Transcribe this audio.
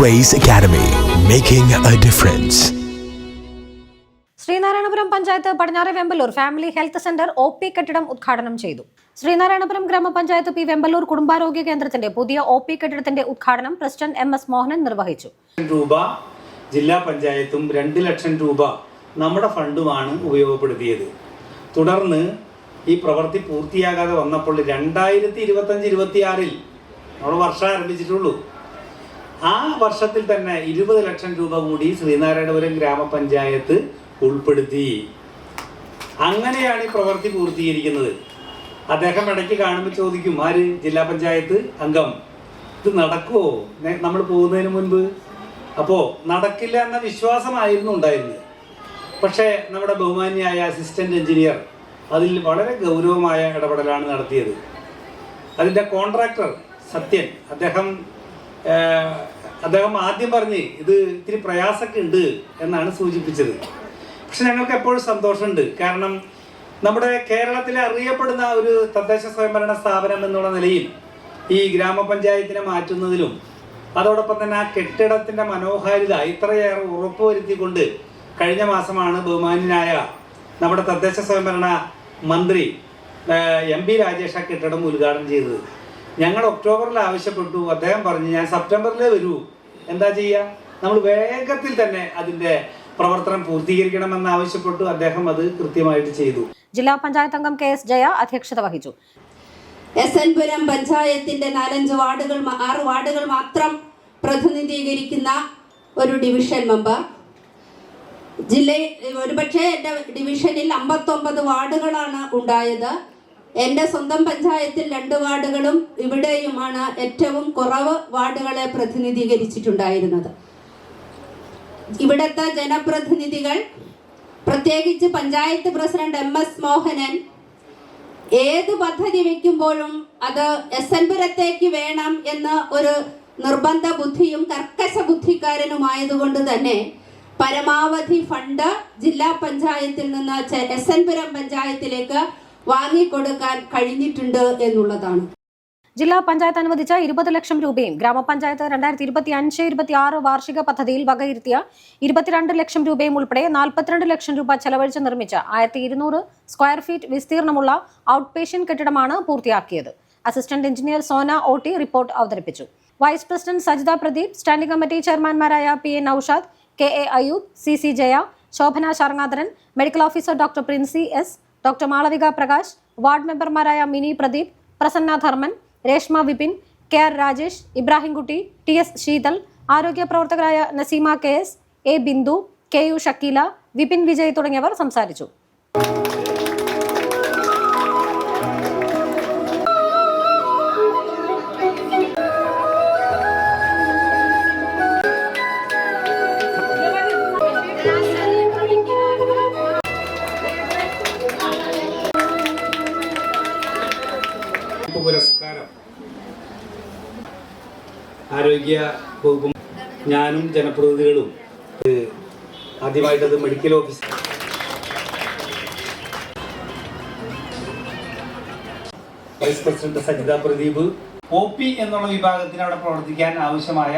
Grace Academy, making a difference. Sreenarayanapuram panchayat പടിഞ്ഞാറ് Vemballur family health centre O P കെട്ടിടം ഉദ്ഘാടനം ചെയ്തു. ശ്രീനാരായണപുരം ഗ്രാമപഞ്ചായത്ത് പി വെമ്പലൂർ കുടുംബാരോഗ്യ കേന്ദ്രത്തിന്റെ പുതിയ ഒ പി കെട്ടിടത്തിന്റെ ഉദ്ഘാടനം പ്രസിഡന്റ് എം എസ് മോഹനൻ നിർവഹിച്ചു. രൂപ ജില്ലാ പഞ്ചായത്തും രണ്ട് ലക്ഷം രൂപ നമ്മുടെ ഫണ്ടുമാണ് ഉപയോഗപ്പെടുത്തിയത്. തുടർന്ന് ഈ പ്രവൃത്തി പൂർത്തിയാകാതെ വന്നപ്പോൾ രണ്ടായിരത്തി ഇരുപത്തഞ്ച് ഇരുപത്തിയാറിൽ നമ്മൾ വർഷം ആരംഭിച്ചിട്ടുള്ളൂ. ആ വർഷത്തിൽ തന്നെ ഇരുപത് ലക്ഷം രൂപ കൂടി ശ്രീനാരായണപുരം ഗ്രാമപഞ്ചായത്ത് ഉൾപ്പെടുത്തി. അങ്ങനെയാണ് ഈ പ്രവൃത്തി പൂർത്തീകരിക്കുന്നത്. അദ്ദേഹം ഇടയ്ക്ക് കാണുമ്പോൾ ചോദിക്കും ആര്? ജില്ലാ പഞ്ചായത്ത്? അംഗം. ഇത് നടക്കുമോ നമ്മൾ പോകുന്നതിന് മുൻപ്? അപ്പോൾ നടക്കില്ല എന്ന വിശ്വാസമായിരുന്നു ഉണ്ടായിരുന്നത്. പക്ഷേ നമ്മുടെ ബഹുമാന്യായ അസിസ്റ്റന്റ് എഞ്ചിനീയർ അതിൽ വളരെ ഗൗരവമായ ഇടപെടലാണ് നടത്തിയത്. അതിന്റെ കോൺട്രാക്ടർ സത്യൻ അദ്ദേഹം അദ്ദേഹം ആദ്യം പറഞ്ഞ് ഇത് ഇത്തിരി പ്രയാസമൊക്കെ ഉണ്ട് എന്നാണ് സൂചിപ്പിച്ചത്. പക്ഷെ ഞങ്ങൾക്ക് എപ്പോഴും സന്തോഷമുണ്ട്. കാരണം നമ്മുടെ കേരളത്തിലെ അറിയപ്പെടുന്ന ഒരു തദ്ദേശ സ്വയംഭരണ സ്ഥാപനം എന്നുള്ള നിലയിൽ ഈ ഗ്രാമപഞ്ചായത്തിനെ മാറ്റുന്നതിലും അതോടൊപ്പം തന്നെ ആ കെട്ടിടത്തിന്റെ മനോഹാരിത ഇത്രയേറെ ഉറപ്പുവരുത്തിക്കൊണ്ട് കഴിഞ്ഞ മാസമാണ് ബഹുമാന്യനായ നമ്മുടെ തദ്ദേശ സ്വയംഭരണ മന്ത്രി എം പി രാജേഷ് കെട്ടിടം ഉദ്ഘാടനം ചെയ്തത്. ഞങ്ങൾ ഒക്ടോബറിൽ ആവശ്യപ്പെട്ടു. അദ്ദേഹം പറഞ്ഞു ഞാൻ സെപ്റ്റംബറിലേ വരൂ. എന്താ ചെയ്യുക നമ്മൾ വേഗത്തിൽ തന്നെ അതിന്റെ പ്രവർത്തനം പൂർത്തീകരിക്കണമെന്ന് ആവശ്യപ്പെട്ടു. അദ്ദേഹം അത് കൃത്യമായിട്ട് ചെയ്തു. ജില്ലാ പഞ്ചായത്ത് അംഗം കെ എസ് ജയ അധ്യക്ഷത വഹിച്ചു. എസ് എൻ പുരം പഞ്ചായത്തിന്റെ നാലഞ്ച് വാർഡുകൾ ആറ് വാർഡുകൾ മാത്രം പ്രതിനിധീകരിക്കുന്ന ഒരു ഡിവിഷൻ മെമ്പർ. ജില്ലയിൽ ഒരുപക്ഷെ എന്റെ ഡിവിഷനിൽ അമ്പത്തൊമ്പത് വാർഡുകളാണ് ഉണ്ടായത്. എന്റെ സ്വന്തം പഞ്ചായത്തിൽ രണ്ട് വാർഡുകളും ഇവിടെയുമാണ് ഏറ്റവും കുറവ് വാർഡുകളെ പ്രതിനിധീകരിച്ചിട്ടുണ്ടായിരുന്നത്. ഇവിടുത്തെ ജനപ്രതിനിധികൾ പ്രത്യേകിച്ച് panchayat president M S Mohanan ഏത് പദ്ധതി വയ്ക്കുമ്പോഴും അത് എസ് എൻ പുരത്തേക്ക് വേണം എന്ന് ഒരു നിർബന്ധ ബുദ്ധിയും കർക്കശ ബുദ്ധിക്കാരനുമായതുകൊണ്ട് തന്നെ പരമാവധി ഫണ്ട് ജില്ലാ പഞ്ചായത്തിൽ നിന്ന് എസ് എൻ പുരം പഞ്ചായത്തിലേക്ക് വാങ്ങിക്കൊടുക്കാൻ കഴിഞ്ഞിട്ടുണ്ട് എന്നുള്ളതാണ്. ജില്ലാ പഞ്ചായത്ത് അനുവദിച്ച ഇരുപത് ലക്ഷം രൂപയും ഗ്രാമപഞ്ചായത്ത് രണ്ടായിരത്തി ഇരുപത്തി അഞ്ച് ഇരുപത്തി ആറ് വാർഷിക പദ്ധതിയിൽ വകയിരുത്തിയ ഇരുപത്തിരണ്ട് ലക്ഷം രൂപയും ഉൾപ്പെടെ നാൽപ്പത്തിരണ്ട് ലക്ഷം രൂപ ചെലവഴിച്ച് നിർമ്മിച്ച ആയിരത്തി ഇരുന്നൂറ് സ്ക്വയർ ഫീറ്റ് വിസ്തീർണമുള്ള ഔട്ട് പേഷ്യൻ കെട്ടിടമാണ് പൂർത്തിയാക്കിയത്. Assistant engineer Sona Otti report അവതരിപ്പിച്ചു. Vice president Sajitha Pradeep standing committee ചെയർമാൻമാരായ P A Noushad K A Ayoob C C Jaya Shobhana Sharngadharan medical officer doctor Princy S doctor Malavika Prakash ward മെമ്പർമാരായ Mini Pradeep Prasanna Dharman Reshma Vipin K R Rajesh Ibrahimkutty T S Sheethal ആരോഗ്യ പ്രവർത്തകരായ Naseema K S A Bindu K U Shakeela Vipin Vijay തുടങ്ങിയവർ സംസാരിച്ചു. പുരസ്കാരം. ആരോഗ്യ വകുപ്പും ഞാനും ജനപ്രതിനിധികളും ആദ്യമായിട്ടത് medical officer vice president Sajitha Pradeep. O P എന്നുള്ള വിഭാഗത്തിന് അവിടെ പ്രവർത്തിക്കാൻ ആവശ്യമായ